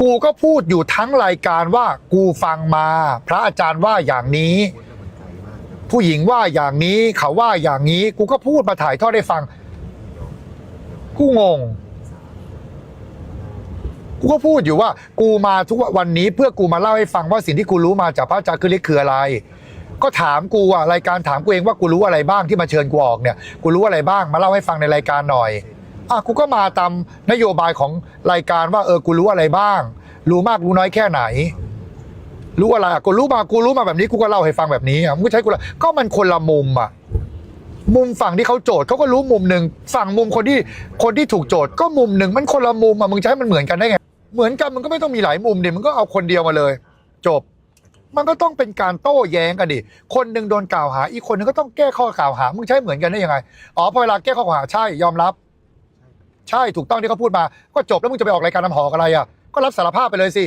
กูก็พูดอยู่ทั้งรายการว่ากูฟังมา พระอาจารย์ว่าอย่างนี้ ผู้หญิงว่าอย่างนี้เขาว่าอย่างนี้ กูก็พูดมาถ่ายทอดให้ฟัง กูงง กูก็พูดอยู่ว่า กูมาทุกวันนี้ เพื่อกูมาเล่าให้ฟังว่าสิ่งที่กูรู้มาจากพระอาจารย์คือฤทธิ์คืออะไร ก็ถามกูอะรายการถามกูเองว่ากูรู้อะไรบ้างที่มาเชิญกูออกเนี่ย กูรู้อะไรบ้างมาเล่าให้ฟังในรายการหน่อย อะกูก็มาตามนโยบายของรายการว่าเออกูรู้อะไรบ้าง รู้มากรู้น้อยแค่ไหน รู้อะไรอะกูรู้มากูรู้มาแบบนี้กูก็เล่าให้ฟังแบบนี้อะมึงก็ใช้กูละก็มันคนละมุมอะมุมฝั่งที่เขาโจทย์เขาก็รู้มุมหนึ่งฝั่งมุมคนที่คนที่ถูกโจทย์ก็มุมหนึ่งมันคนละมุมอะมึงจะใช้มันเหมือนกันได้ไงเหมือนกันมันก็ไม่ต้องมีหลายมุมดิมึงก็เอาคนเดียวมาเลย จบ มันก็ต้องเป็นการโต้แย้งกันดิคนหนึ่งโดนกล่าวหา อีกคนหนึ่งก็ต้องแก้ข้อกล่าวหา มึงใช้เหมือนกันได้ยังไงอ๋อพอเวลาแก้ข้อกล่าวหาใช่ยอมรับ ใช่ถูกต้องที่เขาพูดมา ก็จบแล้วมึงจะไปออกรายการน้ำหอกอะไรอะ ก็รับสารภาพไปเลยสิ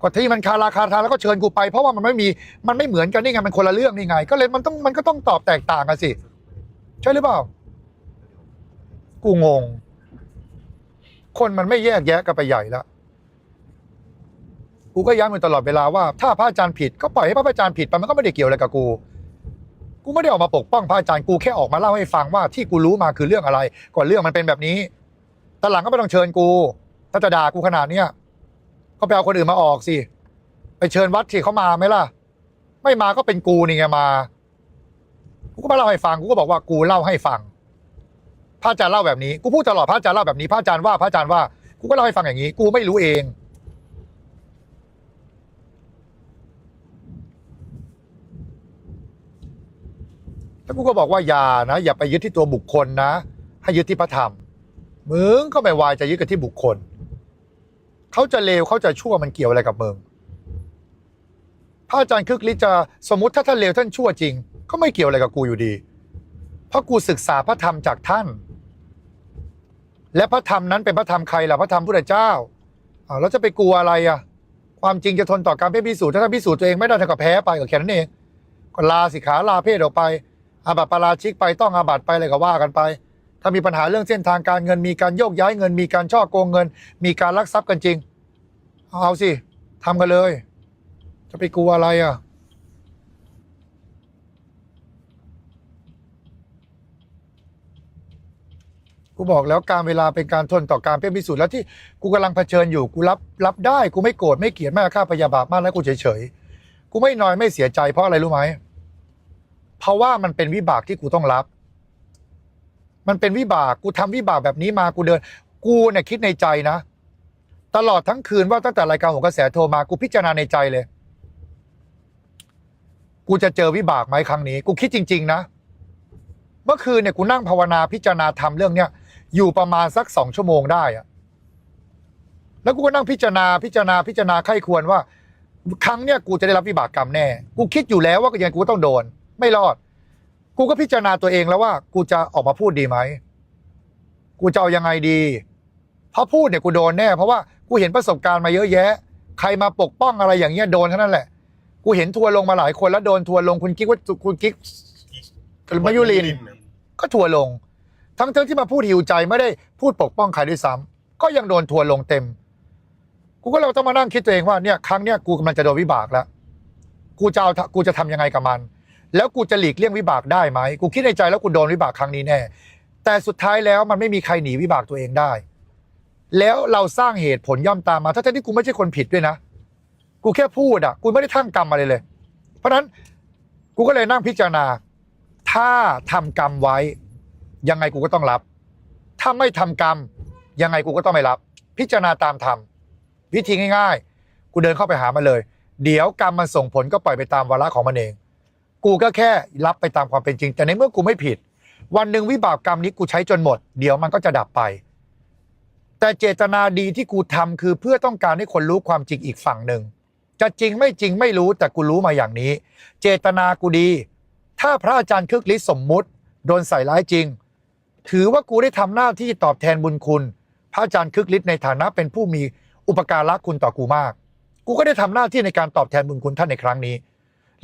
ก็ที่มันคาราคาทาแล้วก็เชิญกูไป เพราะว่ามันไม่มีมันไม่เหมือนกันนี่ไงมันคนละเรื่องนี่ไง ก็เลยมันต้องมันก็ต้องตอบแตกต่างกันสิ ใช่หรือเปล่า กูงง คนมันไม่แยกแยะกันไปใหญ่ล้วกูก็ย้ำอยู่ตลอดเวลาว่าถ้าพระอาจารย์ผิดก็ปล่อยให้พระอาจารย์ผิดไปมันก็ไม่ได้เกี่ยวอะไรกับกู กูไม่ได้ออกมาปกป้องพระอาจารย์กูแค่ออกมาเล่าให้ฟังว่าที่กูรู้มาคือเรื่องอะไรก่อนเรื่องมันเป็นแบบนี้ ตอนหลังก็ไม่ต้องเชิญกู ถ้าจะด่ากูขนาดเนี้ยก็ไปเอาคนอื่นมาออกสิ ไปเชิญวัดที่เขามาไหมล่ะ ไม่มาก็เป็นกูนี่ไงมา กูก็มาเล่าให้ฟัง กูก็บอกว่ากูเล่าให้ฟัง พระอาจารย์เล่าแบบนี้ กูพูดตลอดพระอาจารย์เล่าแบบนี้ พระอาจารย์ว่าพระอาจารย์ว่า กูก็เล่าให้ฟังอย่างนี้ กูไม่รู้เอง แล้วกูก็บอกว่าอย่านะ อย่าไปยึดที่ตัวบุคคลนะ ให้ยึดที่พระธรรม มึงก็ไม่วายจะยึดกันที่บุคคล เขาจะเลวเขาจะชั่วมันเกี่ยวอะไรกับมึงพระอาจารย์คึกฤทธิ์จะสมมติถ้าท่านเลวท่านชั่วจริง ก็ไม่เกี่ยวอะไรกับกูอยู่ดี เพราะกูศึกษาพระธรรมจากท่าน และพระธรรมนั้นเป็นพระธรรมใครล่ะพระธรรมพุทธเจ้าอ้าจะไปกลัวอะไรอะ ความจริงจะทนต่อการพิสูจน์ถ้าท่านพิสูจน์ตัวเองไม่ได้ท่านก็แพ้ไปก็แค่นั้นเองก็ลาสิขาลาเพศออกไปอาบัติปาราชิกไปต้องอาบัติไปอะไรก็ว่ากันไป ถ้ามีปัญหาเรื่องเส้นทางการเงินมีการโยกย้ายเงิน มีการช่อโกงเงิน มีการลักทรัพย์กันจริง เอาสิทำกันเลย จะไปกลัวอะไรอะกูบอกแล้วการเวลาเป็นการทนต่อการเป็นพิสูจน์แล้วที่กูกำลังเผชิญอยู่กูรับรับได้กูไม่โกรธไม่เกลียดไม่อาฆาตพยาบาทมากแล้วกูเฉยเฉยกูไม่นอยไม่เสียใจเพราะอะไรรู้ไหมเพราะว่ามันเป็นวิบากที่กูต้องรับ มันเป็นวิบากกูทำวิบากแบบนี้มากูเดิน กูเนี่ยคิดในใจนะ ตลอดทั้งคืนว่าตั้งแต่รายการของกระแสโทรมากูพิจารณาในใจเลย กูจะเจอวิบากไหมครั้งนี้ กูคิดจริง ๆ นะ เมื่อคืนเนี่ยกูนั่งภาวนาพิจารณาทำเรื่องเนี้ยอยู่ประมาณสักสองชั่วโมงได้อะแล้วกูก็นั่งพิจารณาพิจารณาพิจารณาไข้ควรว่า ครั้งเนี้ยกูจะได้รับวิบากกรรมแน่ กูคิดอยู่แล้วว่ายังไงกูต้องโดน ไม่รอด กูก็พิจารณาตัวเองแล้วว่า กูจะออกมาพูดดีไหม กูจะเอายังไงดี เพราะพูดเนี่ยกูโดนแน่ เพราะว่ากูเห็นประสบการณ์มาเยอะแยะ ใครมาปกป้องอะไรอย่างเงี้ยโดนเท่านั้นแหละ กูเห็นทัวร์ลงมาหลายคนแล้วโดนทัวร์ลงคุณกิ๊กว่าคุณกิ๊กมายุริน ก็ทัวร์ลง ทั้งทั้งที่มาพูดหิวใจไม่ได้พูดปกป้องใครด้วยซ้ำก็ยังโดนทัวร์ลงเต็ม กูก็เลยต้องมานั่งคิดตัวเองว่าเนี่ยครั้งเนี้ยกูกำลังจะโดนวิบากแล้ว กูจะเอากูจะทำยังไงกับมัน แล้วกูจะหลีกเลี่ยงวิบากได้ไหมกูคิดในใจแล้วกูโดนวิบากครั้งนี้แน่แต่สุดท้ายแล้วมันไม่มีใครหนีวิบากตัวเองได้ แล้วเราสร้างเหตุผลย่อมตามมาถ้าที่กูไม่ใช่คนผิดด้วยนะ กูแค่พูดอะ กูไม่ได้ทั้งกรรมอะไรเลย เพราะนั้นกูก็เลยนั่งพิจารณา ถ้าทำกรรมไว้ ยังไงกูก็ต้องรับ ถ้าไม่ทำกรรม ยังไงกูก็ต้องไม่รับ พิจารณาตามธรรมวิธีง่าย ๆ กูเดินเข้าไปหามันเลย เดี๋ยวกรรมมันส่งผลก็ปล่อยไปตามวาระของมันเอง กูก็แค่รับไปตามความเป็นจริง แต่ในเมื่อกูไม่ผิด วันหนึ่งวิบากกรรมนี้กูใช้จนหมด เดี๋ยวมันก็จะดับไป แต่เจตนาดีที่กูทำคือเพื่อต้องการให้คนรู้ความจริงอีกฝั่งหนึ่งจะจริงไม่จริงไม่รู้แต่กูรู้มาอย่างนี้ เจตนากูดี ถ้าพระอาจารย์คึกฤทธิ์สมมุติโดนใส่ร้ายจริง ถือว่ากูได้ทำหน้าที่ตอบแทนบุญคุณ พระอาจารย์คึกฤทธิ์ในฐานะเป็นผู้มีอุปการะคุณต่อกูมาก กูก็ได้ทำหน้าที่ในการตอบแทนบุญคุณท่านในครั้งนี้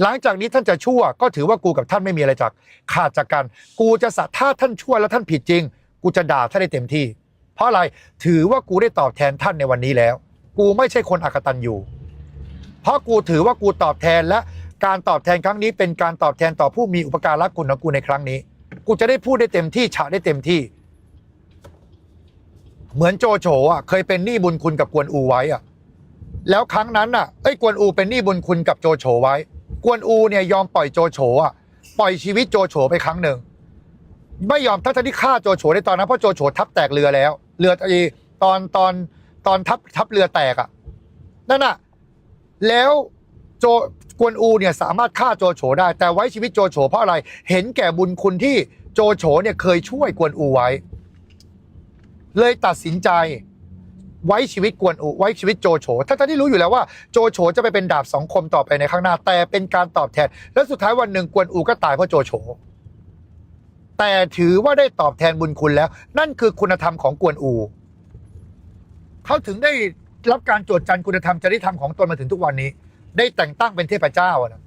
หลังจากนี้ท่านจะชั่วก็ถือว่ากูกับท่านไม่มีอะไรจากขาดจากกัน กูจะสะถ้าท่านชั่วแล้วท่านผิดจริง กูจะด่าท่านได้เต็มที่ เพราะอะไรถือว่ากูได้ตอบแทนท่านในวันนี้แล้ว กูไม่ใช่คนอกตันอยู่ เพราะกูถือว่ากูตอบแทนและการตอบแทนครั้งนี้เป็นการตอบแทนต่อผู้มีอุปการะคุณของกูในครั้งนี้ กูจะได้พูดได้เต็มที่ฉะได้เต็มที่ เหมือนโจโฉอะเคยเป็นหนี้บุญคุณกับกวนอูไว้อะแล้วครั้งนั้นน่ะเอ้กวนอูเป็นหนี้บุญคุณกับโจโฉไว้ กวนอูเนี่ยยอมปล่อยโจโฉอะปล่อยชีวิตโจโฉไปครั้งหนึ่ง ไม่ยอมทั้งที่ฆ่าโจโฉในตอนนั้นเพราะโจโฉทับแตกเรือแล้ว เรือไอ้ตอนตอนตอนทับทับเรือแตกอะนั่นน่ะแล้วโจกวนอูเนี่ยสามารถฆ่าโจโฉได้ แต่ไว้ชีวิตโจโฉเพราะอะไร เห็นแก่บุญคุณที่โจโฉเนี่ยเคยช่วยกวนอูไว้ เลยตัดสินใจ ไว้ชีวิตกวนอูไว้ชีวิตโจโฉถ้าท่านที่รู้อยู่แล้วว่าโจโฉจะไปเป็นดาบสองคมต่อไปในข้างหน้า แต่เป็นการตอบแทน แล้วสุดท้ายวันหนึ่งกวนอูก็ตายเพราะโจโฉแต่ถือว่าได้ตอบแทนบุญคุณแล้ว นั่นคือคุณธรรมของกวนอูเขาถึงได้รับการโจทย์จันคุณธรรมจริยธรรมของตนมาถึงทุกวันนี้ ได้แต่งตั้งเป็นเทพเจ้านะ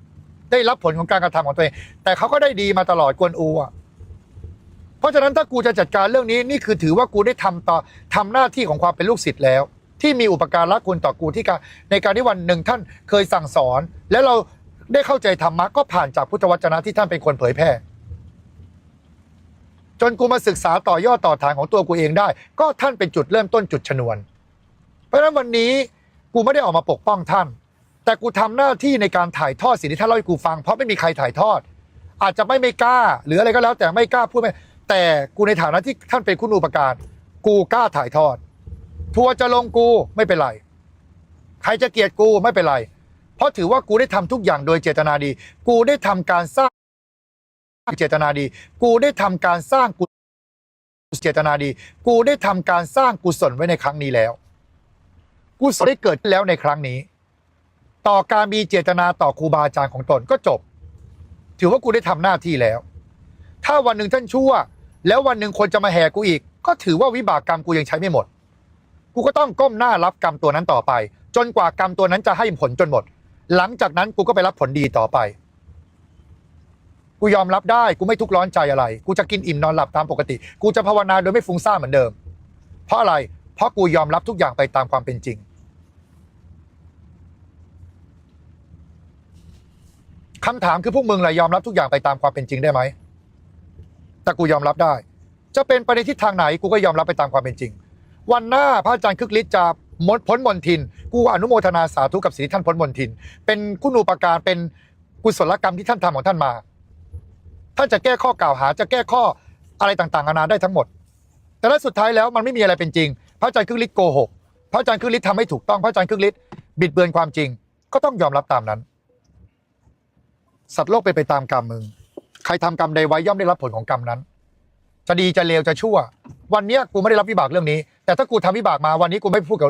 ได้รับผลของการกระทำของตัวเองแต่เขาก็ได้ดีมาตลอดกวนอูอะ เพราะฉะนั้นถ้ากูจะจัดการเรื่องนี้นี่คือถือว่ากูได้ทำต่อทำหน้าที่ของความเป็นลูกศิษย์แล้ว ที่มีอุปการะคุณต่อกูที่การในการที่วันหนึ่งท่านเคยสั่งสอน แล้วเราได้เข้าใจธรรมะก็ผ่านจากพุทธวจนะที่ท่านเป็นคนเผยแพร่จนกูมาศึกษาต่อยอดต่อทางของตัวกูเองได้ ก็ท่านเป็นจุดเริ่มต้นจุดชนวน เพราะฉะนั้นวันนี้กูไม่ได้ออกมาปกป้องท่าน แต่กูทำหน้าที่ในการถ่ายทอดสิ่งที่ท่านเล่าให้กูฟังเพราะไม่มีใครถ่ายทอด อาจจะไม่ไม่กล้า หรืออะไรก็แล้วแต่ไม่กล้าพูดไม่ แต่กูในฐานะที่ท่านเป็นคุณอุปการกูกล้าถ่ายทอด ทัวร์จะลงกูไม่เป็นไร ใครจะเกลียดกูไม่เป็นไร เพราะถือว่ากูได้ทำทุกอย่างโดยเจตนาดี กูได้ทำการสร้างเจตนาดี กูได้ทำการสร้างกุเจตนาดี กูได้ทำการสร้างกุศลไว้ในครั้งนี้แล้วกุศลได้เกิดขึ้นแล้วในครั้งนี้ ต่อการมีเจตนาต่อครูบาอาจารย์ของตนก็จบ ถือว่ากูได้ทำหน้าที่แล้ว ถ้าวันหนึ่งท่านชั่ว แล้ววันหนึ่งคนจะมาแห่กูอีก ก็ถือว่าวิบากกรรมกูยังใช้ไม่หมด กูก็ต้องก้มหน้ารับกรรมตัวนั้นต่อไป จนกว่ากรรมตัวนั้นจะให้ผลจนหมด หลังจากนั้นกูก็ไปรับผลดีต่อไป กูยอมรับได้กูไม่ทุกข์ร้อนใจอะไร กูจะกินอิ่มนอนหลับตามปกติ กูจะภาวนาโดยไม่ฟุ้งซ่านเหมือนเดิม เพราะอะไร เพราะกูยอมรับทุกอย่างไปตามความเป็นจริงคำถามคือพวกมึงเละยอมรับทุกอย่างไปตามความเป็นจริงได้ไหม แต่กูยอมรับได้ จะเป็นไปในทิศทางไหนกูก็ยอมรับไปตามความเป็นจริง วันหน้าพระอาจารย์คึกฤทธิ์จะมดพ้นมนทิน กูอนุโมทนาสาธุกับสิ่งที่ท่านพ้นมนทิน เป็นคุณูปการเป็นกุศลกรรมที่ท่านทำของท่านมา ท่านจะแก้ข้อกล่าวหา จะแก้ข้ออะไรต่างๆนานาได้ทั้งหมด แต่ถ้าสุดท้ายแล้วมันไม่มีอะไรเป็นจริง พระอาจารย์คึกฤทธิ์โกหก พระอาจารย์คึกฤทธิ์ทำให้ถูกต้อง พระอาจารย์คึกฤทธิ์บิดเบือนความจริง ก็ต้องยอมรับตามนั้น สัตว์โลกเป็นไปตามกรรมมึง ใครทำกรรมใดไว้ย่อมได้รับผลของกรรมนั้น จะดีจะเลวจะชั่ว วันเนี้ยกูไม่ได้รับวิบากเรื่องนี้ แต่ถ้ากูทำวิบากมาวันนี้กูไม่พูดกับ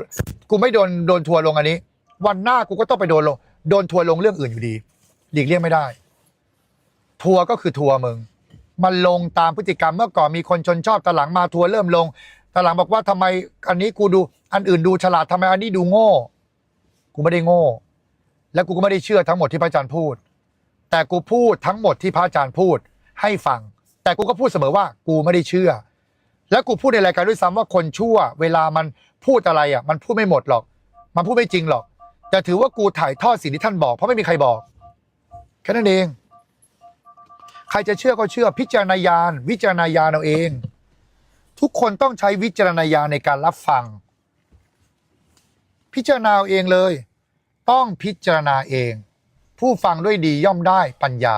กูไม่โดนโดนทัวลงอันนี้ วันหน้ากูก็ต้องไปโดนลงโดนทัวลงเรื่องอื่นอยู่ดี หลีกเลี่ยงไม่ได้ ทัวก็คือทัวมึง มันลงตามพฤติกรรมเมื่อก่อนมีคนชนชอบตหลังมาทัวเริ่มลงตหลังบอกว่าทำไมอันนี้กูดูอันอื่นดูฉลาดทำไมอันนี้ดูโง่ กูไม่ได้โง่ และกูก็ไม่ได้เชื่อทั้งหมดที่พระอาจารย์พูด แต่กูพูดทั้งหมดที่พระอาจารย์พูดให้ฟัง แต่กูก็พูดเสมอว่ากูไม่ได้เชื่อ และกูพูดในรายการด้วยซ้ำว่าคนชั่ว เวลามันพูดอะไรอะ มันพูดไม่หมดหรอก มันพูดไม่จริงหรอก แต่ถือว่ากูถ่ายทอดสิ่งที่ท่านบอก เพราะไม่มีใครบอกแค่นั้นเอง ใครจะเชื่อก็เชื่อพิจารณาญาณวิจารณญาณเอาเอง ทุกคนต้องใช้วิจารณญาณในการรับฟัง พิจารณาเอาเองเลย ต้องพิจารณาเอง ผู้ฟังด้วยดีย่อมได้ปัญญา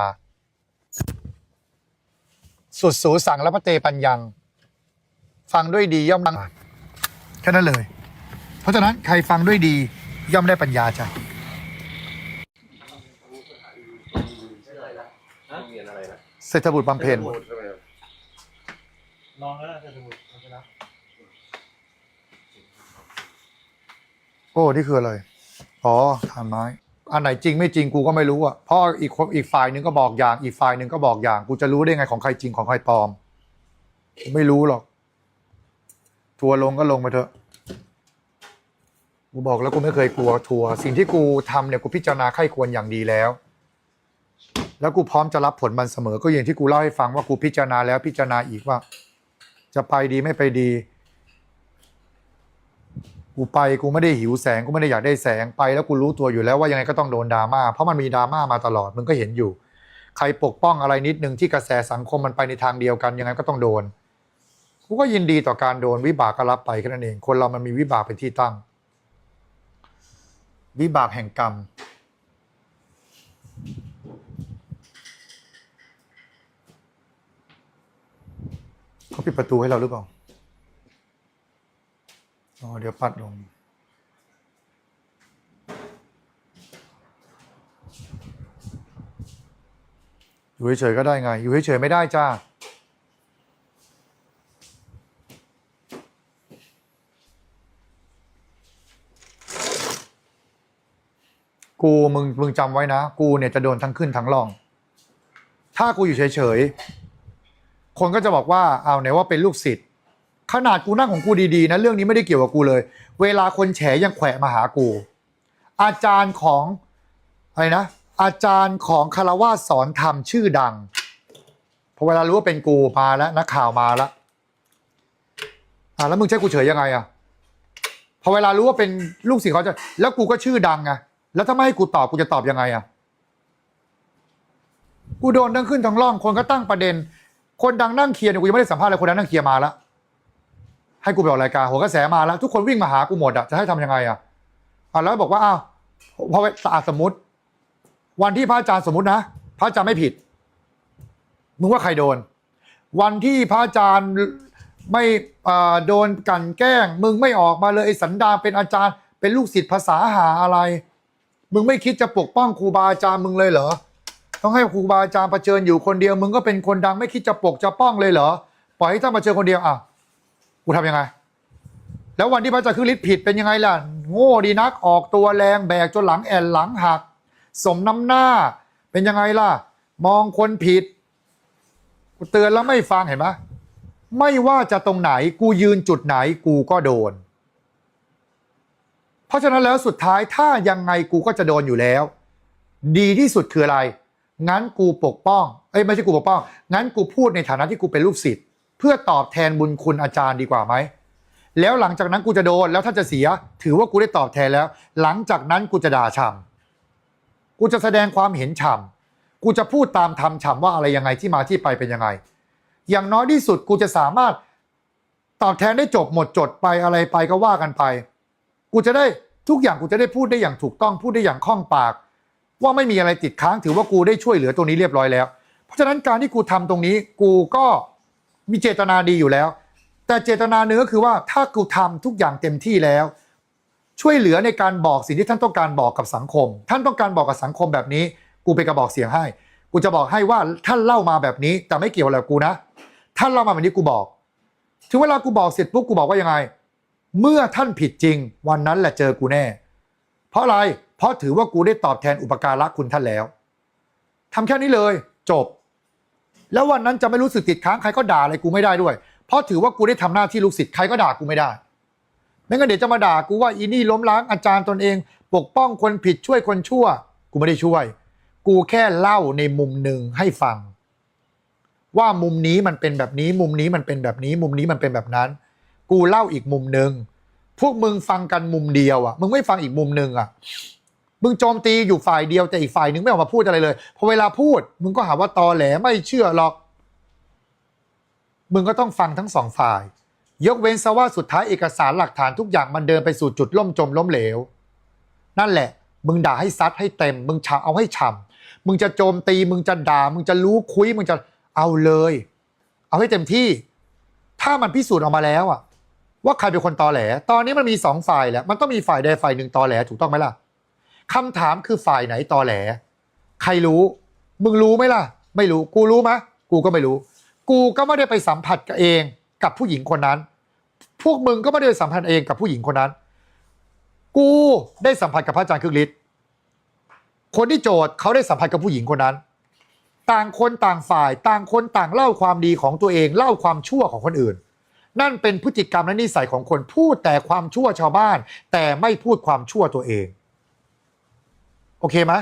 สุดสูสังและพระเตปัญญัง ฟังด้วยดีย่อมดังแค่นั้นเลย เพราะฉะนั้นใครฟังด้วยดีย่อมได้ปัญญาจ้ะเศรษฐบุตรบำเพ็ญลองแล้วนะจะดูมันจะรับโอ้ นี่คืออะไร อ๋อฐานไม้ อันไหนจริงไม่จริงกูก็ไม่รู้อะเพราะอีกคนอีกฝ่ายหนึ่งก็บอกอย่าง อีกฝ่ายหนึ่งก็บอกอย่าง กูจะรู้ได้ไงของใครจริงของใครปลอม ไม่รู้หรอก ทัวร์ลงก็ลงไปเถอะ กูบอกแล้วกูไม่เคยกลัวทัวร์สิ่งที่กูทำเนี่ยกูพิจารณาไข้ควรอย่างดีแล้ว แล้วกูพร้อมจะรับผลมันเสมอ ก็อย่างที่กูเล่าให้ฟังว่ากูพิจารณาแล้วพิจารณาอีกว่า จะไปดีไม่ไปดี กูไปกูไม่ได้หิวแสงกูไม่ได้อยากได้แสงไป แล้วกูรู้ตัวอยู่แล้วว่ายังไงก็ต้องโดนดราม่าเพราะมันมีดราม่ามาตลอดมึงก็เห็นอยู่ ใครปกป้องอะไรนิดนึงที่กระแสสังคมมันไปในทางเดียวกันยังไงก็ต้องโดนกูก็ยินดีต่อการโดนวิบากก็รับไปแค่นั้นเอง คนเรามันมีวิบากเป็นที่ตั้ง วิบากแห่งกรรมเขาปิดประตูให้เราหรือเปล่า อ๋อเดี๋ยวปัดลง อยู่เฉยๆก็ได้ไง อยู่เฉยๆไม่ได้จ้ากูมึงมึงจำไว้นะ กูเนี่ยจะโดนทั้งขึ้นทั้งล่อง ถ้ากูอยู่เฉยๆ คนก็จะบอกว่าเอาไหนว่าเป็นลูกศิษย์ ขนาดกูนั่งของกูดีๆนะเรื่องนี้ไม่ได้เกี่ยวกับกูเลย เวลาคนแฉยังแขวะมาหากู อาจารย์ของอะไรนะ อาจารย์ของคารวาสสอนธรรมชื่อดังพอเวลารู้ว่าเป็นกูมาแล้วนักข่าวมาแล้วอะแล้วมึงใช้กูเฉยยังไงอะพอเวลารู้ว่าเป็นลูกศิษย์เขาจะ แล้วกูก็ชื่อดังไงแล้วถ้าไม่ให้กูตอบกูจะตอบยังไงอะกูโดนทั้งขึ้นทั้งล่องคนก็ตั้งประเด็น คนดังนั่งเคลียร์เนี่ยกูยังไม่ได้สัมภาษณ์เลยคนดังนั่งเคลียร์มาแล้ว ให้กูไปออกรายการหัวกระแสมาแล้ว ทุกคนวิ่งมาหากูหมดอะจะให้ทำยังไงอะอะแล้วบอกว่าอ้าวพอไปอะสมมติ วันที่พระอาจารย์สมมตินะพระอาจารย์ไม่ผิดมึงว่าใครโดน วันที่พระอาจารย์ไม่อ่าโดนกันแกล้ง มึงไม่ออกมาเลยไอ้สันดาเป็นอาจารย์ เป็นลูกศิษย์ภาษาหาอะไร มึงไม่คิดจะปกป้องครูบาอาจารย์มึงเลยเหรอต้องให้ครูบาอาจารย์เผชิญอยู่คนเดียว มึงก็เป็นคนดังไม่คิดจะปกจะป้องเลยเหรอปล่อยให้ท่านเผชิญคนเดียวอะ กูทำยังไง แล้ววันที่พระอาจารย์คือฤทธิ์ผิดเป็นยังไงล่ะ โง่ดีนักออกตัวแรงแบกจนหลังแอนหลังหัก สมน้ำหน้า เป็นยังไงล่ะ มองคนผิด กูเตือนแล้วไม่ฟังเห็นไหมไม่ว่าจะตรงไหนกูยืนจุดไหนกูก็โดน เพราะฉะนั้นแล้วสุดท้ายถ้ายังไงกูก็จะโดนอยู่แล้ว ดีที่สุดคืออะไร งั้นกูปกป้อง เอ้ยไม่ใช่กูปกป้อง งั้นกูพูดในฐานะที่กูเป็นลูกศิษย์ พื่อตอบแทนบุญคุณอาจารย์ดีกว่าไหม แล้วหลังจากนั้นกูจะโดนแล้วถ้าจะเสีย ถือว่ากูได้ตอบแทนแล้ว หลังจากนั้นกูจะด่าฉ่ำกูจะแสดงความเห็นฉ่ำกูจะพูดตามธรรมฉ่ำว่าอะไรยังไงที่มาที่ไปเป็นยังไง อย่างน้อยที่สุดกูจะสามารถตอบแทนได้จบหมดจดไปอะไรไปก็ว่ากันไป กูจะได้ทุกอย่างกูจะได้พูดได้อย่างถูกต้องพูดได้อย่างคล่องปาก ว่าไม่มีอะไรติดค้างถือว่ากูได้ช่วยเหลือตรงนี้เรียบร้อยแล้ว เพราะฉะนั้นการที่กูทำตรงนี้กูก็ มีเจตนาดีอยู่แล้ว แต่เจตนาเนื้อคือว่าถ้ากูทำทุกอย่างเต็มที่แล้ว ช่วยเหลือในการบอกสิ่งที่ท่านต้องการบอกกับสังคม ท่านต้องการบอกกับสังคมแบบนี้ กูเป็นกระบอกเสียงให้ กูจะบอกให้ว่าท่านเล่ามาแบบนี้ แต่ไม่เกี่ยวอะไรกูนะ ท่านเล่ามาแบบนี้กูบอก ถึงเวลากูบอกเสร็จปุ๊บกูบอกว่ายังไง เมื่อท่านผิดจริง วันนั้นแหละเจอกูแน่ เพราะอะไร เพราะถือว่ากูได้ตอบแทนอุปการะคุณท่านแล้วทำแค่นี้เลย จบ แล้ววันนั้นจะไม่รู้สึกติดค้างใครก็ด่าอะไรกูไม่ได้ด้วย เพราะถือว่ากูได้ทำหน้าที่ลูกศิษย์ใครก็ด่ากูไม่ได้ ไม่งั้นเดี๋ยวจะมาด่ากูว่าอีนี่ล้มล้างอาจารย์ตนเอง ปกป้องคนผิดช่วยคนชั่ว กูไม่ได้ช่วย กูแค่เล่าในมุมหนึ่งให้ฟัง ว่ามุมนี้มันเป็นแบบนี้ มุมนี้มันเป็นแบบนี้ มุมนี้มันเป็นแบบนั้น กูเล่าอีกมุมหนึ่งพวกมึงฟังกันมุมเดียวอะ มึงไม่ฟังอีกมุมหนึ่งอะ มึงโจมตีอยู่ฝ่ายเดียวแต่อีกฝ่ายหนึ่งไม่ออกมาพูดอะไรเลยพอเวลาพูด มึงก็หาว่าตอแหลไม่เชื่อหรอก มึงก็ต้องฟังทั้งสองฝ่าย ยกเว้นซะว่าสุดท้ายเอกสารหลักฐานทุกอย่างมันเดินไปสู่จุดล่มจมล้มเหลว นั่นแหละ มึงด่าให้ซัดให้เต็ม มึงฉาเอาให้ฉ่ำมึงจะโจมตี มึงจะด่า มึงจะรู้คุย มึงจะเอาเลย เอาให้เต็มที่ ถ้ามันพิสูจน์ออกมาแล้วอะว่าใครเป็นคนตอแหล ตอนนี้มันมีสองฝ่ายแหละมันต้องมีฝ่ายใดฝ่ายหนึ่งตอแหลถูกต้องไหมล่ะ คำถามคือฝ่ายไหนตอแหล ใครรู้ มึงรู้ไหมล่ะ ไม่รู้ กูรู้ไหมกูก็ไม่รู้ กูก็ไม่ได้ไปสัมผัสกับเองกับผู้หญิงคนนั้น พวกมึงก็ไม่ได้ไปสัมผัสเองกับผู้หญิงคนนั้น กูได้สัมผัสกับพระอาจารย์คึกฤทธิ์คนที่โจทย์เขาได้สัมผัสกับผู้หญิงคนนั้น ต่างคนต่างฝ่าย ต่างคนต่างเล่าความดีของตัวเองเล่าความชั่วของคนอื่น นั่นเป็นพฤติกรรมและนิสัยของคนพูดแต่ความชั่วชาวบ้าน แต่ไม่พูดความชั่วตัวเอง โอเคไหม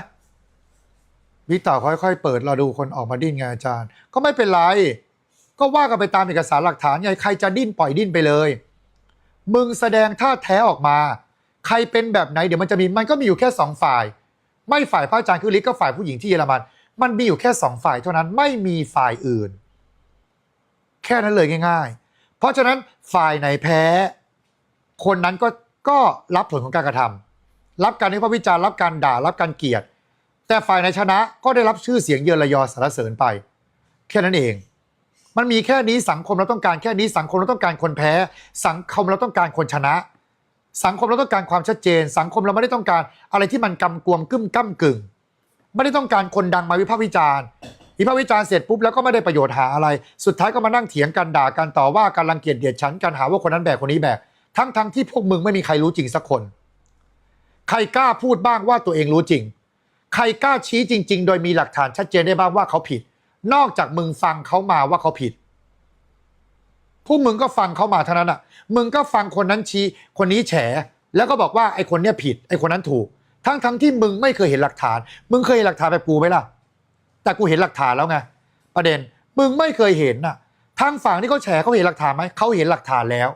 วิต่าค่อยๆ เปิดเราดูคนออกมาดิ้นไงอาจารย์ ก็ไม่เป็นไร ก็ว่ากันไปตามเอกสารหลักฐานไงใครจะดิ้นปล่อยดิ้นไปเลย มึงแสดงท่าแท้ออกมา ใครเป็นแบบไหนเดี๋ยวมันจะมีมันก็มีอยู่แค่สองฝ่าย ไม่ฝ่ายพระอาจารย์คือลิศก็ฝ่ายผู้หญิงที่เยอรมัน มันมีอยู่แค่สองฝ่ายเท่านั้นไม่มีฝ่ายอื่น แค่นั้นเลยง่าย ๆ เพราะฉะนั้นฝ่ายไหนแพ้ คนนั้นก็ก็รับผลของการกระทำ รับการวิพากษ์วิจารณ์รับการด่ารับการเกลียด แต่ฝ่ายไหนชนะก็ได้รับชื่อเสียงเยินระยอสรรเสริญไป แค่นั้นเอง มันมีแค่นี้สังคมเราต้องการแค่นี้สังคมเราต้องการคนแพ้ สังคมเราต้องการคนชนะ สังคมเราต้องการความชัดเจน สังคมเราไม่ได้ต้องการอะไรที่มันกำกวมกึ้มก้ากึ่ง ไม่ได้ต้องการคนดังมาวิพากษ์วิจารณ์วิพากษ์วิจารณ์เสร็จปุ๊บแล้วก็ไม่ได้ประโยชน์หาอะไร สุดท้ายก็มานั่งเถียงกันด่ากันต่อว่ากันรังเกียจเดียดฉันกันหาว่าคนนั้นแบกคนนี้แบกทั้งทั้งที่พวกมึงไม่มีใครรู้จริงสักคน ใครกล้าพูดบ้างว่าตัวเองรู้จริง ใครกล้าชี้จริง ๆ โดยมีหลักฐานชัดเจนได้บ้างว่าเขาผิด นอกจากมึงฟังเขามาว่าเขาผิด พวกมึงก็ฟังเขามาเท่านั้นอะ มึงก็ฟังคนนั้นชี้ คนนี้แฉ แล้วก็บอกว่าไอ้คนเนี้ยผิด ไอ้คนนั้นถูก ทั้งทั้งที่มึงไม่เคยเห็นหลักฐาน มึงเคยเห็นหลักฐานแบบกูไหมล่ะ แต่กูเห็นหลักฐานแล้วไง ประเด็น มึงไม่เคยเห็นน่ะ ทางฝั่งที่เขาแฉเขาเห็นหลักฐานไหมเขาเห็นหลักฐานแล้ว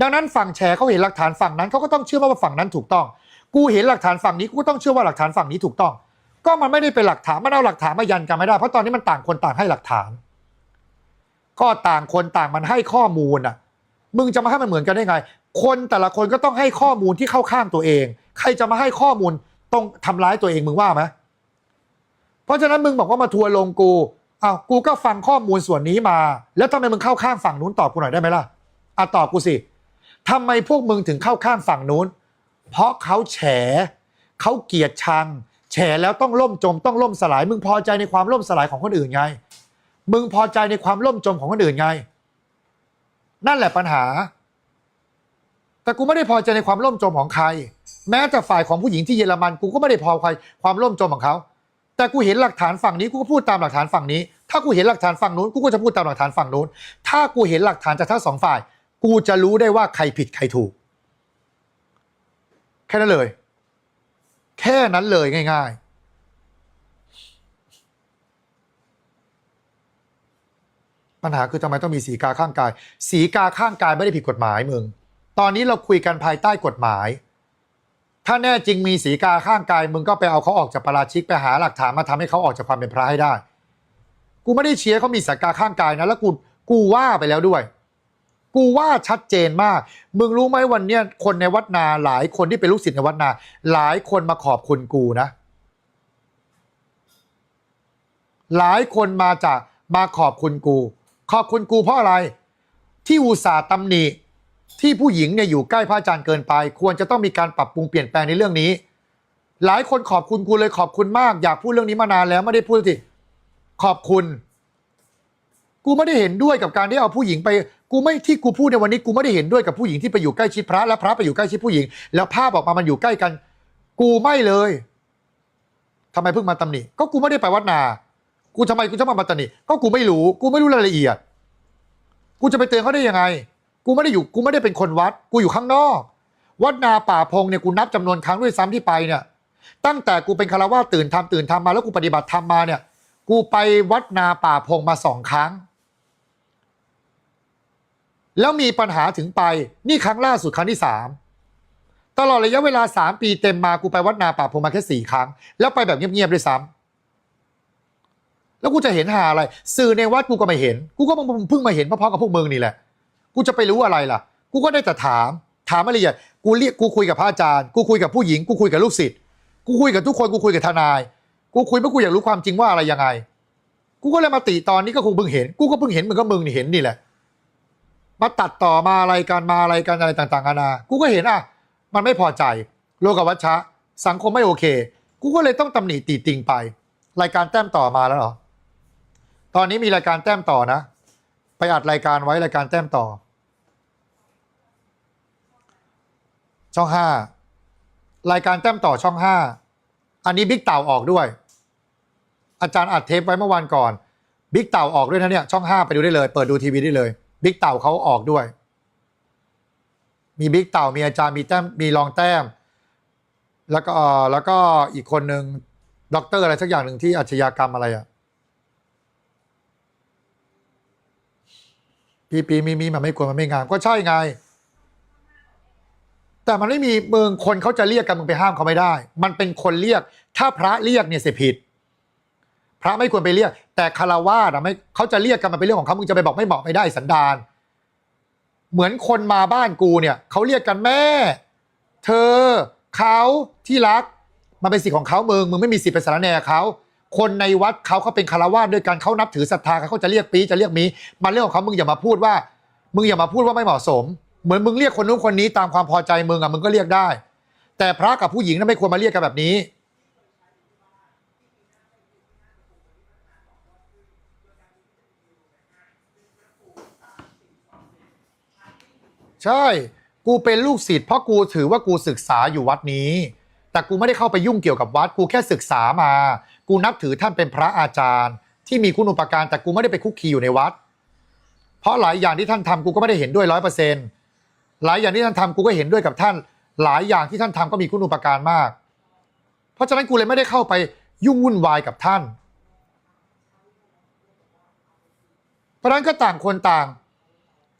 ดังนั้นฝั่งแฉเขาเห็นหลักฐานฝั่งนั้นเขาก็ต้องเชื่อว่าฝั่งนั้นถูกต้อง กูเห็นหลักฐานฝั่งนี้กูต้องเชื่อว่าหลักฐานฝั่งนี้ถูกต้อง ก็มันไม่ได้เป็นหลักฐานมันเอาหลักฐานมายันกันไม่ได้เพราะตอนนี้มันต่างคนต่างให้หลักฐาน ก็ต่างคนต่างมันให้ข้อมูลอะ มึงจะมาให้มันเหมือนกันได้ไง คนแต่ละคนก็ต้องให้ข้อมูลที่เข้าข้างตัวเอง ใครจะมาให้ข้อมูลต้องทำร้ายตัวเองมึงว่าไหมเพราะฉะนั้นมึงบอกว่ามาทัวร์ลงกูอ้าวกูก็ฟังข้อมูลส่วนนี้มา แล้วทำไมมึงเข้าข้างฝั่งนู้นตอบกูหน่อยได้ไหมล่ะอะตอบกูสิทำไมพวกมึงถึงเข้าข้างฝั่งนู้น เพราะเขาแฉเขาเกลียดชัง แฉแล้วต้องล่มจมต้องล่มสลายมึงพอใจในความล่มสลายของคนอื่นไง มึงพอใจในความล่มจมของคนอื่นไง นั่นแหละปัญหา แต่กูไม่ได้พอใจในความล่มจมของใคร แม้แต่ฝ่ายของผู้หญิงที่เยอรมันกูก็ไม่ได้พอใจความล่มจมของเขาแต่กูเห็นหลักฐานฝั่งนี้กูก็พูดตามหลักฐานฝั่งนี้ ถ้ากูเห็นหลักฐานฝั่งนู้นกูก็จะพูดตามหลักฐานฝั่งนู้น ถ้ากูเห็นหลักฐานจากทั้งสองฝ่าย กูจะรู้ได้ว่าใครผิดใครถูก แค่นั้นเลย แค่นั้นเลยง่าย ๆ ปัญหาคือทำไมต้องมีสีกาข้างกาย สีกาข้างกายไม่ได้ผิดกฎหมายมึง ตอนนี้เราคุยกันภายใต้กฎหมาย ถ้าแน่จริงมีสีกาข้างกาย มึงก็ไปเอาเขาออกจากปาราชิกไปหาหลักฐานมาทำให้เขาออกจากความเป็นพระให้ได้ กูไม่ได้เชียร์เขามีสีกาข้างกายนะแล้วกูกูว่าไปแล้วด้วย กูว่าชัดเจนมาก มึงรู้ไหมวันเนี้ยคนในวัดนาหลายคนที่เป็นลูกศิษย์ในวัดนา หลายคนมาขอบคุณกูนะ หลายคนมาจากมาขอบคุณกู ขอบคุณกูเพราะอะไร ที่อุตส่าห์ตำหนิที่ผู้หญิงเนี่ยอยู่ใกล้พระอาจารย์เกินไป ควรจะต้องมีการปรับปรุงเปลี่ยนแปลงในเรื่องนี้ หลายคนขอบคุณกูเลยขอบคุณมาก อยากพูดเรื่องนี้มานานแล้วไม่ได้พูดสิขอบคุณ กูไม่ได้เห็นด้วยกับการที่เอาผู้หญิงไป กูไม่ที่กูพูดในวันนี้กูไม่ได้เห็นด้วยกับผู้หญิงที่ไปอยู่ใกล้ชิดพระและพระไปอยู่ใกล้ชิดผู้หญิง แล้วภาพออกมามันอยู่ใกล้กัน กูไม่เลยทำไมเพิ่งมาตำหนิก็กูไม่ได้ไปวัดนา กูทำไมกูจะมามาตำหนิก็กูไม่รู้ กูไม่รู้รายละเอียด กูจะไปเตือนเขาได้ยังไง กูไม่ได้อยู่ กูไม่ได้เป็นคนวัด กูอยู่ข้างนอก วัดนาป่าพงเนี่ยกูนับจำนวนครั้งด้วยซ้ำที่ไปเนี่ยตั้งแต่กูเป็นคารวะตื่นทำตื่นทำมาแล้วกูปฏิบัติธรรมมาเนี่ย กูไปวัดนาป่าพงมาสองครั้ง แล้วมีปัญหาถึงไปนี่ครั้งล่าสุดครั้งที่สามตลอดระยะเวลาสามปีเต็มมากูไปวัดนาป่าพงมาแค่สี่ครั้ง แล้วไปแบบเงียบๆด้วยซ้ำแล้วกูจะเห็นหาอะไร สื่อในวัดกูก็ไม่เห็น กูก็เพิ่งมาเห็นเพราะๆกับพวกมึงนี่แหละ กูจะไปรู้อะไรล่ะ กูก็ได้แต่ถาม ถามอะไรอย่างกูเรียกกูคุยกับพระอาจารย์ กูคุยกับผู้หญิง กูคุยกับลูกศิษย์กูคุยกับทุกคนกูคุยกับทนาย กูคุยเพราะกูอยากรู้ความจริงว่าอะไรยังไง กูก็เลยมาติตอนนี้ก็คงเพิ่งเห็น กูก็เพิ่งเห็นมึงก็มึงนี่เห็นนี่แหละ มาตัดต่อมาอะไรกันมาอะไรกันอะไรต่างๆนานากูก็เห็นอะ มันไม่พอใจ โลกวัชชะ สังคมไม่โอเค กูก็เลยต้องตำหนิตีติงไป รายการแต้มต่อมาแล้วเหรอ ตอนนี้มีรายการแต้มต่อนะ ไปอัดรายการไว้รายการแต้มต่อ ช่องห้ารายการแต้มต่อช่องห้าอันนี้บิ๊กเต่าออกด้วย อาจารย์อัดเทปไว้เมื่อวานก่อนบิ๊กเต่าออกด้วยนะเนี่ยช่องห้าไปดูได้เลย เปิดดูทีวีได้เลย บิ๊กเต่าเขาออกด้วย มีบิ๊กเต่ามีอาจารย์มีแต้มมีรองแต้ม แล้วก็แล้วก็อีกคนหนึ่งด็อกเตอร์อะไรสักอย่างหนึ่งที่อาชญากรรมอะไรอะปีปีมีมีมันไม่ควรมันไม่งามก็ใช่ไง แต่มันไม่มีเมึงคนเขาจะเรียกกันมึงไปห้ามเขาไม่ได้ มันเป็นคนเรียก ถ้าพระเรียกเนี่ยเสียผิด พระไม่ควรไปเรียก แต่คารวาสอะไม่เขาจะเรียกกันมันเป็นเรื่องของเขามึงจะไปบอกไม่เหมาะไม่ได้สันดานเหมือนคนมาบ้านกูเนี่ยเขาเรียกกันแม่ เธอเขาที่รัก มันเป็นสิทธิ์ของเขามึงมึงไม่มีสิทธิ์ไปสารแหนเขาคนในวัดเขาเขาเป็นคารวาสด้วยกันเขานับถือศรัทธาเขาจะเรียกปีจะเรียกมีมันเรื่องของเขามึงอย่ามาพูดว่า มึงอย่ามาพูดว่าไม่เหมาะสม เหมือนมึงเรียกคนนู้นคนนี้ตามความพอใจมึงอะมึงก็เรียกได้ แต่พระกับผู้หญิงนั้นไม่ควรมาเรียกกันแบบนี้ ใช่ กูเป็นลูกศิษย์เพราะกูถือว่ากูศึกษาอยู่วัดนี้ แต่กูไม่ได้เข้าไปยุ่งเกี่ยวกับวัด กูแค่ศึกษามา กูนับถือท่านเป็นพระอาจารย์ ที่มีคุณอุปการแต่กูไม่ได้ไปคุกคีอยู่ในวัด เพราะหลายอย่างที่ท่านทำกูก็ไม่ได้เห็นด้วยร้อยเปอร์เซ็นต์หลายอย่างที่ท่านทำกูก็เห็นด้วยกับท่าน หลายอย่างที่ท่านทำก็มีคุณอุปการมาก เพราะฉะนั้นกูเลยไม่ได้เข้าไปยุ่งวุ่นวายกับท่าน เพราะฉะนั้นก็ต่างคนต่าง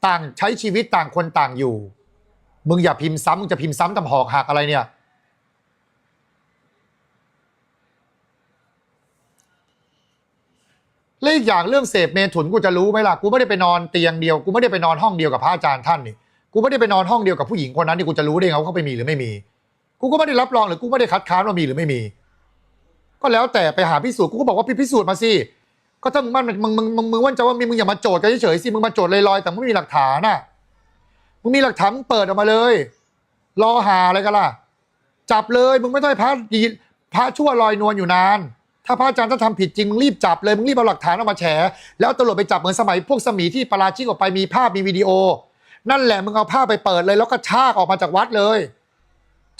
ต่างใช้ชีวิตต่างคนต่างอยู่ มึงอย่าพิมพ์ซ้ำมึงจะพิมพ์ซ้ำตำหอกหักอะไรเนี่ยและอีกอย่างเรื่องเสพเมถุนกูจะรู้ไหมล่ะ กูไม่ได้ไปนอนเตียงเดียว กูไม่ได้ไปนอนห้องเดียวกับพระอาจารย์ท่านนี่ กูไม่ได้ไปนอนห้องเดียวกับผู้หญิงคนนั้นนี่กูจะรู้ได้ไงว่าเขาไปมีหรือไม่มี กูก็ไม่ได้รับรองหรือกูไม่ได้คัดค้านว่ามีหรือไม่มี ก็แล้วแต่ไปหาพิสูจน์กูก็บอกว่าพิสูจน์มาสิ ก็ถ้ามึงมั่นมึงมึงมึงมึงมั่นใจว่ามีมึงอย่ามาโจทย์กันเฉยๆสิมึงมาโจทย์ลอยๆแต่มึงไม่มีหลักฐานน่ะมึงมีหลักฐานมึงเปิดออกมาเลย รอหาอะไรกันล่ะ จับเลยมึงไม่ต้องพระดีพระชั่วลอยนวลอยู่นาน ถ้าพระอาจารย์ถ้าทำผิดจริงมึงรีบจับเลยมึงรีบเอาหลักฐานออกมาแฉแล้วตำรวจไปจับเหมือนสมัยพวกสมีที่ปาราชิกออกไปมีภาพมีวิดีโอ นั่นแหละมึงเอาภาพไปเปิดเลย แล้วก็ชากออกมาจากวัดเลย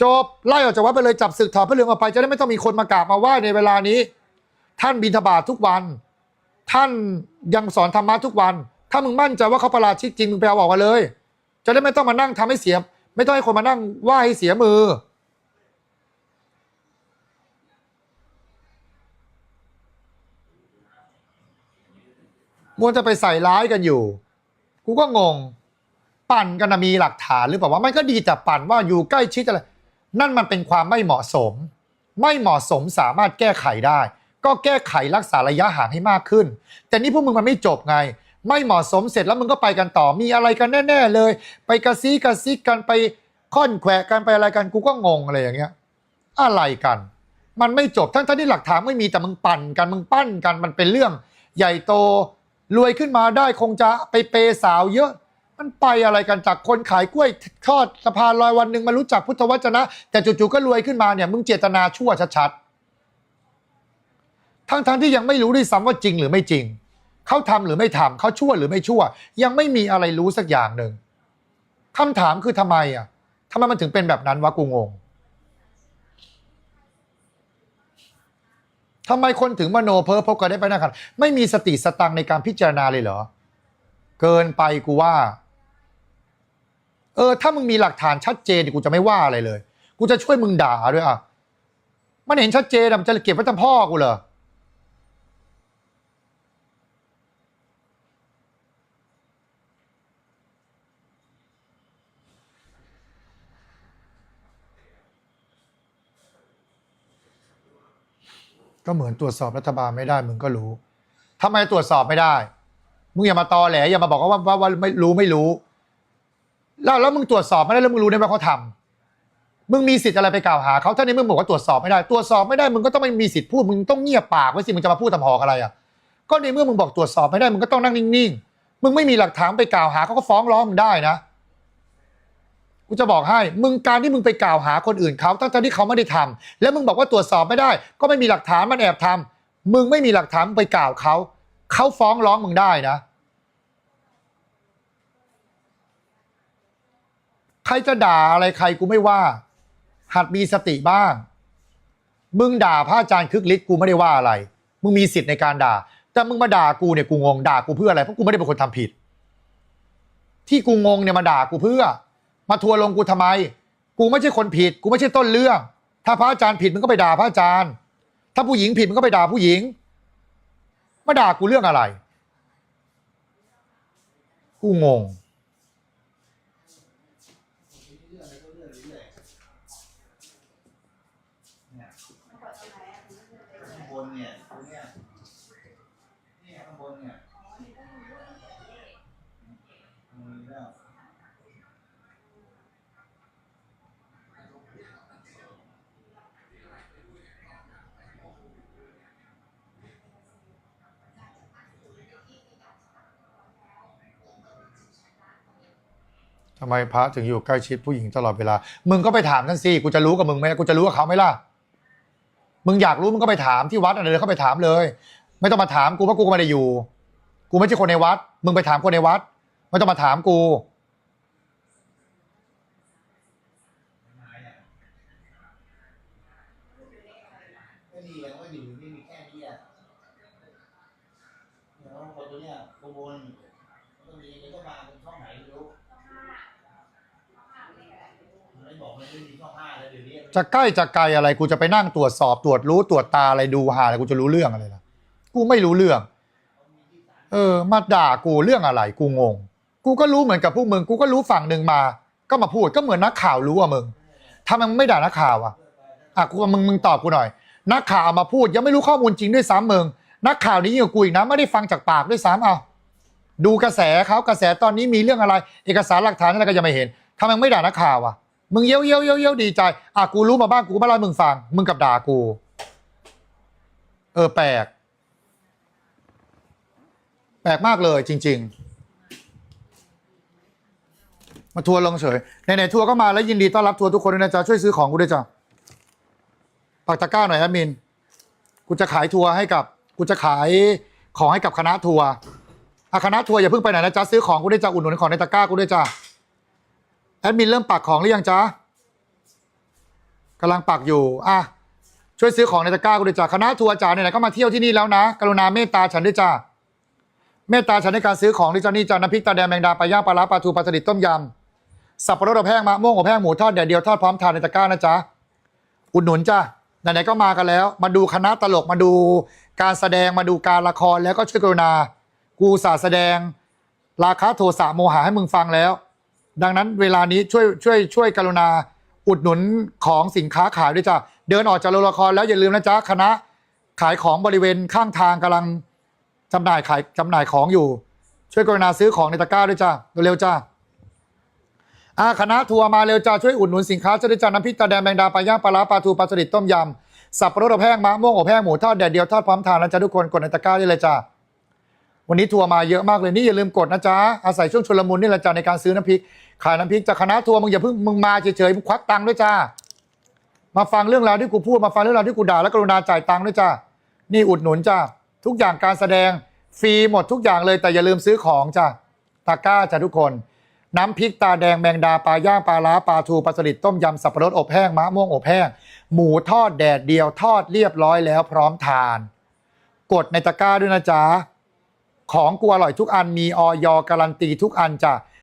จบไล่ออกจากวัดไปเลยจับศึกถอดพระเหลืองออกไปจะได้ไม่ต้องมีคนมากราบมาไหว้ในเวลานี้ ท่านบิณฑบาตทุกวัน ท่านยังสอนธรรมะทุกวัน ถ้ามึงมั่นใจว่าเขาประราชิกจริงมึงไปเอาออกมาเลย จะได้ไม่ต้องมานั่งทำให้เสีย ไม่ต้องให้คนมานั่งไหว้ให้เสียมือมัวจะไปใส่ร้ายกันอยู่ กูก็งง ปั่นกันนะมีหลักฐานหรือเปล่าว่ามันก็ดีแต่ปั่นว่าอยู่ใกล้ชิดอะไร นั่นมันเป็นความไม่เหมาะสม ไม่เหมาะสมสามารถแก้ไขได้ ก็แก้ไขรักษาระยะห่างให้มากขึ้น แต่นี่พวกมึงมันไม่จบไง ไม่เหมาะสมเสร็จแล้วมึงก็ไปกันต่อมีอะไรกันแน่ ๆ เลย ไปกระซีกระซิกกันไปค่อนแขวะกันไปอะไรกันกูก็งงอะไรอย่างเงี้ย อะไรกัน มันไม่จบทั้งทั้งที่หลักฐานไม่มีแต่มึงปั่นกันมึงปั้นกันมันเป็นเรื่อง ใหญ่โตรวยขึ้นมาได้คงจะไปเปย์สาวเยอะ มันไปอะไรกันจากคนขายกล้วยทอดสะพานลอยวันหนึ่งมารู้จักพุทธวจนะ แต่จู่ๆก็รวยขึ้นมาเนี่ยมึงเจตนาชั่วชัดๆ ทั้งๆที่ยังไม่รู้ด้วยซ้ำว่าจริงหรือไม่จริง เขาทำหรือไม่ทำเขาชั่วหรือไม่ชั่ว ยังไม่มีอะไรรู้สักอย่างหนึ่งคำถามคือทำไมอะทำไมมันถึงเป็นแบบนั้นวะกูงงทำไมคนถึงมโนเพ้อพกกันได้ไปนะครับไม่มีสติสตังในการพิจารณาเลยเหรอ เกินไปกูว่า เออ ถ้ามึงมีหลักฐานชัดเจนกูจะไม่ว่าอะไรเลย กูจะช่วยมึงด่าด้วยอะ มันเห็นชัดเจนมันจะเก็บไว้ทำพ่อกูเหรอ ก็เหมือนตรวจสอบรัฐบาลไม่ได้มึงก็รู้ทำไมตรวจสอบไม่ได้ มึงอย่ามาตอแหลอย่ามาบอกว่าว่าว่าว่าไม่รู้ไม่รู้ แล้วแล้วมึงตรวจสอบไม่ได้แล้วมึงรู้ได้ไหมเขาทำมึงมีสิทธิ์อะไรไปกล่าวหาเขาถ้าในเมื่อมึงบอกว่าตรวจสอบไม่ได้ ตรวจสอบไม่ได้มึงก็ต้องไม่มีสิทธิ์พูดมึงต้องเงียบปากไว้สิมึงจะมาพูดทำหอกอะไรอะ ก็ในเมื่อมึงบอกตรวจสอบไม่ได้มึงก็ต้องนั่งนิ่งๆ มึงไม่มีหลักฐานไปกล่าวหาเขาก็ฟ้องร้องมึงได้นะ กูจะบอกให้มึงการที่มึงไปกล่าวหาคนอื่นเขาทั้งๆที่เขาไม่ได้ทำแล้วมึงบอกว่าตรวจสอบไม่ได้ ก็ไม่มีหลักฐานมันแอบทำมึงไม่มีหลักฐานไปกล่าวเขาเขาฟ้องร้องมึงได้นะ ใครจะด่าอะไรใครกูไม่ว่า หัดมีสติบ้าง มึงด่าพระอาจารย์คึกฤทธิ์กูไม่ได้ว่าอะไร มึงมีสิทธิ์ในการด่า แต่มึงมาด่ากูเนี่ยกูงงด่ากูเพื่ออะไรเพราะกูไม่ได้เป็นคนทำผิด ที่กูงงเนี่ยมาด่ากูเพื่อ มาทัวร์ลงกูทำไม กูไม่ใช่คนผิด กูไม่ใช่ต้นเรื่อง ถ้าพระอาจารย์ผิดมึงก็ไปด่าพระอาจารย์ ถ้าผู้หญิงผิดมึงก็ไปด่าผู้หญิง มาด่ากูเรื่องอะไร กูงง เนี่ยข้างบนเนี่ยตรงเนี้ยเนี่ยข้างบนเนี่ยอืมแล้ว ทำไมพระถึงอยู่ใกล้ชิดผู้หญิงตลอดเวลา มึงก็ไปถามท่านสิ กูจะรู้กับมึงไหมกูจะรู้กับเขาไหมล่ะ มึงอยากรู้มึงก็ไปถามที่วัดอะไรเลยเข้าไปถามเลย ไม่ต้องมาถามกูเพราะกูก็ไม่ได้อยู่ กูไม่ใช่คนในวัด มึงไปถามคนในวัด ไม่ต้องมาถามกู ไม้อะไม่มีอะไม่มีไม่มีแค่นี้อะเนี่ยแล้วคนตัวเนี้ยข้างบนมันก็มีมันก็มาเป็นช่องไหนไม่รู้มันไม่บอกมันไม่มีช่องห้าแล้วเดี๋ยวนี้ จะใกล้จะไกลอะไรกูจะไปนั่งตรวจสอบตรวจรู้ตรวจตาอะไรดูหาอะไรกูจะรู้เรื่องอะไรล่ะกูไม่รู้เรื่อง เออ มาด่ากูเรื่องอะไร กูงง กูก็รู้เหมือนกับพวกมึง กูก็รู้ฝั่งหนึ่งมา ก็มาพูดก็เหมือนนักข่าวรู้อะมึงทำไมมึงไม่ด่านักข่าวอะอะกูมึงมึงตอบกูหน่อย นักข่าวมาพูด ยังไม่รู้ข้อมูลจริงด้วยซ้ำมึงนักข่าวนี้ยิ่งกว่ากูอีกนะไม่ได้ฟังจากปากด้วยซ้ำเอาดูกระแสเขากระแสตอนนี้มีเรื่องอะไร เอกสารหลักฐานอะไรก็ยังไม่เห็นทำไมมึงไม่ด่านักข่าวอะ มึงเย้ยวเย้ยวเย้ยวเย้ยวดีใจอะกูรู้มาบ้างกูมาเล่าให้มึงฟัง มึงกับด่ากู เออแปลก แปลกมากเลยจริง ๆ มาทัวร์ลงเฉยไหนๆทัวร์ก็มาแล้วยินดีต้อนรับทัวร์ทุกคนด้วยนะจ๊ะช่วยซื้อของกูด้วยจ้ะปักตะกร้าหน่อยแอดมิน กูจะขายทัวร์ให้กับ กูจะขายของให้กับคณะทัวร์อะคณะทัวร์อย่าเพิ่งไปไหนนะจ๊ะซื้อของกูด้วยจ้ะอุดหนุนของในตะกร้ากูด้วยจ้ะ แอดมินเริ่มปักของหรือยังจ๊ะกำลังปักอยู่ อะ ช่วยซื้อของในตะกร้ากูด้วยจ้ะคณะทัวร์จ๋าไหนๆก็มาเที่ยวที่นี่แล้วนะ กรุณาเมตตาฉันด้วยจ้ะเมตตาฉันในการซื้อของที่เจ้านี่จ้าน้ำพริกตาแดงแมงดาปลาย่างปลาร้าปลาทูปลาสลิดต้มยำสับปะรดอบแห้งมะม่วงอบแห้งหมูทอดแดดเดียวทอดพร้อมทานในตะกร้านะจ๊ะอุดหนุนจ้ะไหนๆก็มากันแล้ว มาดูคณะตลกมาดูการแสดงมาดูการละครแล้วก็ช่วยกรุณา กูสาแสดง ราคาโทสะโมหะให้มึงฟังแล้ว ดังนั้นเวลานี้ช่วยช่วยช่วยกรุณาอุดหนุนของสินค้าขายด้วยจ้ะเดินออกจากโรงละครแล้วอย่าลืมนะจ๊ะคณะขายของบริเวณข้างทางกำลังจำหน่ายขายจำหน่ายของอยู่ ช่วยกรุณาซื้อของในตะกร้าด้วยจ้าเร็วๆจ้าอาคณะทัวร์มาเร็วจ้าช่วยอุดหนุนสินค้าช่วยด้วยจ้าน้ำพริกตาแดงแมงดาปลาย่างปลาร้าปลาทูปลาสลิดต้มยำสับปะรดอบแห้งมะม่วงอบแห้งหมูทอดแดดเดียวทอดพร้อมทานนะจ๊ะทุกคนกดในตะกร้าได้เลยจ้า วันนี้ทัวร์มาเยอะมากเลยนี่อย่าลืมกดนะจ๊ะอาศัยช่วงชุลมุนนี่แหละจ้าในการซื้อน้ำพริกขายน้ำพริกจากคณะทัวร์มึงอย่าเพิ่งมึงมาเฉยๆมึงควักตังค์ด้วยจ้ามาฟังเรื่องราวที่กูพูดมาฟังเรื่องราวที่กูด่าแล้วกรุณาจ่ายตังค์ด้วยจ้านี่อุดหนุนจ้าทุกอย่างการแสดงฟรีหมดทุกอย่างเลยแต่อย่าลืมซื้อของจ้ะตะกร้าจ้ะทุกคน น้ำพริกตาแดงแมงดาปลาย่างปลาล้าปลาทูปลาสลิดต้มยำสับปะรดอบแห้งมะม่วงอบแห้งหมูทอดแดดเดียวทอดเรียบร้อยแล้วพร้อมทาน กดในตะกร้าด้วยนะจ๊ะ ของกูอร่อยทุกอันมีออยการันตีทุกอันจ้ะ